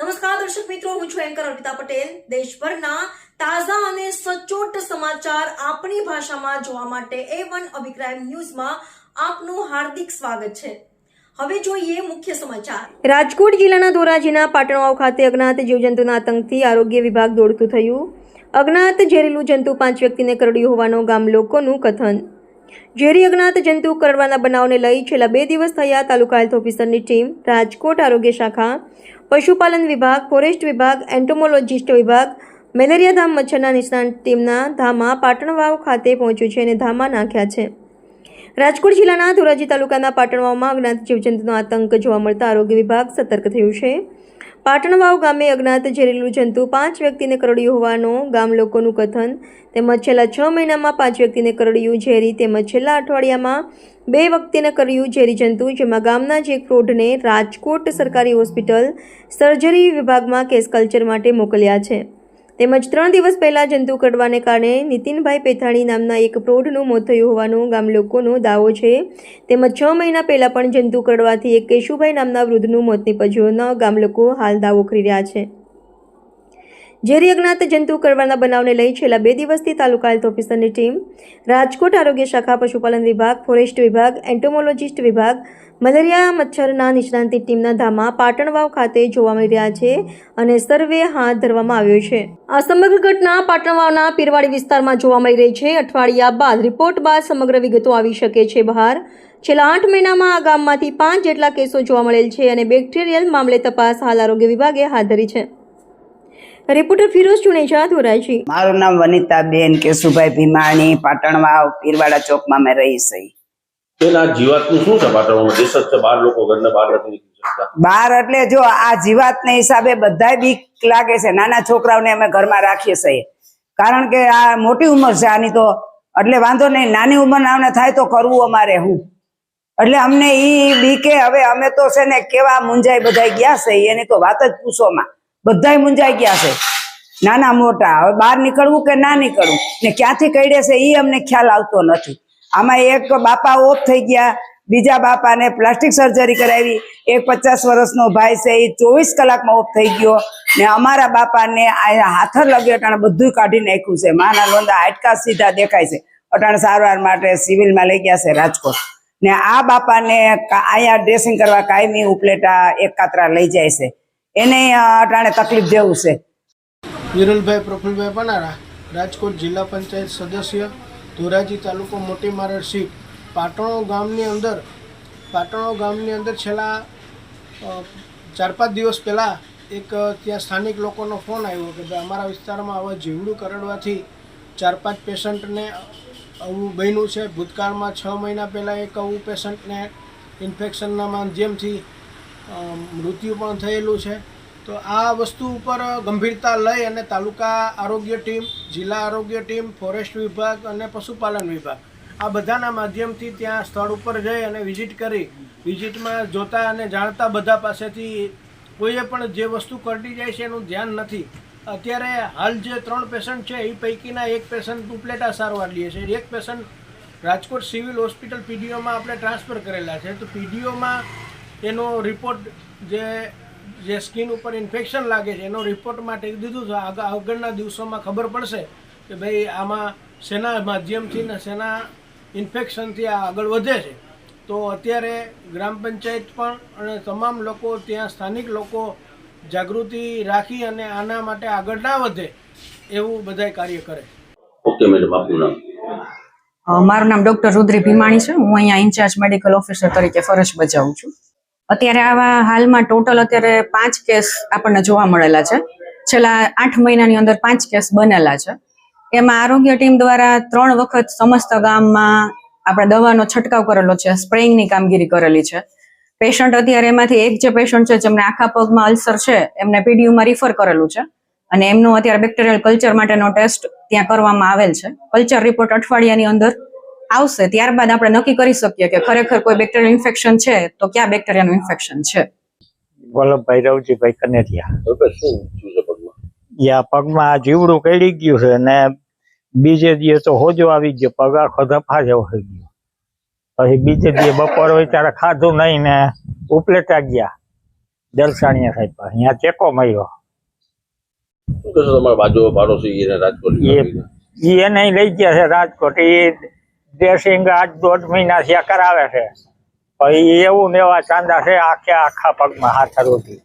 નમસ્કાર, દર્શક મિત્રો, હું છું એન્કર અર્પિતા પટેલ. દેશભરના તાજા અને સચોટ સમાચાર આપણી ભાષામાં જોવા માટે એ વન અભિપ્રાય ન્યૂઝમાં આપનું હાર્દિક સ્વાગત છે. હવે જોઈએ મુખ્ય સમાચાર. રાજકોટ જિલ્લાના ધોરાજીના પાટણવાવ ખાતે અજ્ઞાત જીવજંતુના આતંકથી આરોગ્ય વિભાગ દોડતું થયું. અજ્ઞાત ઝેરીલું જંતુ પાંચ વ્યક્તિને કરડ્યું હોવાનો ગામ લોકોનું કથન. ઝેરી અજ્ઞાત જંતુ કરડવાના બનાવને લઈ છેલ્લા બે દિવસ થયા તાલુકા હેલ્થ ઓફિસરની ટીમ રાજકોટ આરોગ્ય શાખા, પશુપાલન વિભાગ, ફોરેસ્ટ વિભાગ, એન્ટોમોલોજિસ્ટ વિભાગ, મેલેરિયા ધામ મચ્છરના નિષ્ણાંત ટીમના ધામા પાટણવાવ ખાતે પહોંચ્યું છે અને ધામા નાખ્યા છે. રાજકોટ જિલ્લાના ધોરાજી તાલુકાના પાટણવાવમાં અજ્ઞાત જીવજંતુનો આતંક જોવા મળતા આરોગ્ય વિભાગ સતર્ક થયું છે. પાટણવાવ ગામે અજ્ઞાત ઝેરીલું જંતુ પાંચ વ્યક્તિને કરડ્યું હોવાનું ગામ લોકોનું કથન. તેમજ છેલ્લા છ મહિનામાં પાંચ વ્યક્તિને કરડ્યું ઝેરી તેમજ છેલ્લા અઠવાડિયામાં બે વ્યક્તિને કર્યું ઝેરી જંતુ, જેમાં ગામના જ એક પ્રૌઢને રાજકોટ સરકારી હોસ્પિટલ સર્જરી વિભાગમાં કેસ કલ્ચર માટે મોકલ્યા છે. તેમજ ત્રણ દિવસ પહેલા જંતુ કરવાને કારણે નીતિનભાઈ પેથાણી નામના એક પ્રૌઢનું મોત થયું હોવાનો ગામ લોકોનો દાવો છે. તેમજ છ મહિના પહેલાં પણ જંતુ કરવાથી એક કેશુભાઈ નામના વૃદ્ધનું મોત નીપજ્યું ગામ લોકો હાલ દાવો કરી રહ્યા છે. ઝેરી અજ્ઞાત જંતુ કરવાના બનાવને લઈ છેલ્લા બે દિવસથી તાલુકા હેલ્થ ઓફિસરની ટીમ રાજકોટ આરોગ્ય શાખા પશુપાલન વિભાગ, ફોરેસ્ટ વિભાગ, એન્ટોમોલોજિસ્ટ વિભાગ, મલેરિયા, મચ્છરના નિષ્ણાંતિ ટીમના ધામા, પાટણવાવ ખાતે જોવા મળી રહ્યા છે અને સર્વે હાથ ધરવામાં આવ્યો છે. આ સમગ્ર ઘટના પાટણવાવના પીરવાડી વિસ્તારમાં જોવા મળી રહી છે. અઠવાડિયા બાદ રિપોર્ટ બાદ સમગ્ર વિગતો આવી શકે છે બહાર. છેલ્લા આઠ મહિનામાં આ ગામમાંથી પાંચ જેટલા કેસો જોવા મળેલ છે અને બેક્ટેરિયલ મામલે તપાસ હાલ આરોગ્ય વિભાગે હાથ ધરી છે. રિપોર્ટર ફિરોઝ ચુનેજા ધોરાજી મારું નામ વનિતાબેન કેશુભાઈ ભીમાણી પાટણવાવ પીરવાડા ચોકમાં મેં રહી છે પેલા જીવાતનું શું છે પાટણમાં? દેશ છે બાર લોકો ઘરના બહાર નથી. બાર એટલે જો આ જીવાતને હિસાબે બધાય બીક લાગે છે. નાના છોકરાઓને અમે ઘરમાં રાખીએ છીએ કારણ કે આ મોટી ઉંમર છે આની તો. એટલે વાંધો નહીં નાની ઉંમરના થાય તો કરવું અમારે હું. એટલે અમને ઈ બીકે હવે અમે તો છે ને કેવા મુંજાઈ બધા ગયા છે એની તો વાત જ પૂછોમાં બધાય મુંજાઈ ગયા છે. નાના મોટા, હવે બહાર નીકળવું કે ના નીકળવું? ને ક્યાંથી કઈડે છે એ અમને ખ્યાલ આવતો નથી. આમાં એક બાપા ઓફ થઈ ગયા, બીજા બાપાને પ્લાસ્ટિક સર્જરી કરાવી. એક પચાસ વર્ષનો ભાઈ છે એ ચોવીસ કલાકમાં ઓફ થઈ ગયો. ને અમારા બાપાને હાથર લગ્યો, અટાણે બધું કાઢી નાખ્યું છે. માના લોંદા હાડકા સીધા દેખાય છે. અટાણે સારવાર માટે સિવિલમાં લઈ ગયા છે રાજકોટ. ને આ બાપાને અહીંયા ડ્રેસિંગ કરવા કાયમી ઉપલેટા એક કાતરા લઈ જાય છે. એને અટાણે તકલીફ જેવું છે. વિરલભાઈ, પ્રફુલભાઈ પનારા રાજકોટ જિલ્લા પંચાયત સદસ્ય, ધોરાજી તાલુકો મોટી મારડ સીટ. પાટણો ગામની અંદર, પાટણો ગામની અંદર છેલ્લા ચાર પાંચ દિવસ પહેલાં એક ત્યાં સ્થાનિક લોકોનો ફોન આવ્યો કે ભાઈ અમારા વિસ્તારમાં આવા જીવડું કરડવાથી ચાર પાંચ પેશન્ટને આવું બન્યું છે. ભૂતકાળમાં છ મહિના પહેલાં એક આવું પેશન્ટને ઇન્ફેક્શનના માધ્યમથી મૃત્યુ પણ થયેલું છે. તો આ વસ્તુ ઉપર ગંભીરતા લઈ અને તાલુકા આરોગ્ય ટીમ, જિલ્લા આરોગ્ય ટીમ, ફોરેસ્ટ વિભાગ અને પશુપાલન વિભાગ આ બધાના માધ્યમથી ત્યાં સ્થળ ઉપર જઈ અને વિઝિટ કરી, વિઝિટમાં જોતા અને જાણતા બધા પાસેથી કોઈએ પણ જે વસ્તુ કરડી જાય છે એનું ધ્યાન નથી. અત્યારે હાલ જે ત્રણ પેશન્ટ છે, એ પૈકીના એક પેશન્ટ ઉપલેટા સારવાર લે છે. એક પેશન્ટ રાજકોટ સિવિલ હોસ્પિટલ પીડીઓમાં આપણે ટ્રાન્સફર કરેલા છે. તો પીડીઓમાં એનો રિપોર્ટ જે જે સ્કિન ઉપર ઇન્ફેક્શન લાગે છે એનો રિપોર્ટ માટે દીધું છે. આગ- આગળના દિવસોમાં ખબર પડશે કે ભાઈ આમાં શેના માધ્યમથી ને શેના ઇન્ફેક્શનથી આ આગળ વધે છે. તો અત્યારે ગ્રામ પંચાયત પણ અને તમામ લોકો ત્યાં સ્થાનિક લોકો જાગૃતિ રાખી અને આના માટે આગળ ના વધે એવું બધાય કાર્ય કરે. ઓકે મેડમ આપનું નામ? મારું નામ ડોક્ટર રુદ્રી ભીમાણી છે. હું અહીંયા ઇન્ચાર્જ મેડિકલ ઓફિસર તરીકે ફરજ બજાવું છું. અત્યારે આવા હાલમાં ટોટલ અત્યારે પાંચ કેસ આપણને જોવા મળેલા છે. છેલ્લા આઠ મહિનાની અંદર પાંચ કેસ બનેલા છે. એમાં આરોગ્ય ટીમ દ્વારા ત્રણ વખત સમસ્ત ગામમાં આપણે દવાનો છંટકાવ કરેલો છે સ્પ્રેઇંગની કામગીરી કરેલી છે. પેશન્ટ અત્યારે એમાંથી એક જે પેશન્ટ છે, જેમને આખા પગમાં અલ્સર છે, એમને પીડીયુમાં રિફર કરેલું છે. અને એમનું અત્યારે બેક્ટેરિયલ કલ્ચર માટેનો ટેસ્ટ ત્યાં કરવામાં આવેલ છે. કલ્ચર રિપોર્ટ અઠવાડિયાની અંદર આવશે ત્યારબાદ આપણે નક્કી કરી શકીએ કે ખરેખર કોઈ બેક્ટેરિયલ ઇન્ફેક્શન છે તો ક્યાં બેક્ટેરિયાનું ઇન્ફેક્શન છે? વલ્લભભાઈ રવજીભાઈ કનેરિયા. યા પગમાં? જીવડું કડી ગયું છે ને બીજે દિવસે હોજો આવી ગયો પગ આખો ધફા જેવો થઈ ગયો. પછી બીજે દિવસે બપોર હોય ત્યારે ખાધું નહીં ને ઉપલેટા ગયા દલસાણીયા સાહેબ અહીંયા ચેકો માર્યો. તમારા બાજુ પાડોશી એને રાજકોટ એ ઈ એને લઈ ગયા છે રાજકોટ એ ડ્રેસિંગ આઠ દોઢ મહિના થયા કરાવે છે. પછી એવું ને એવા ચાંદા છે, આખે આખા પગમાં હાથ રોટી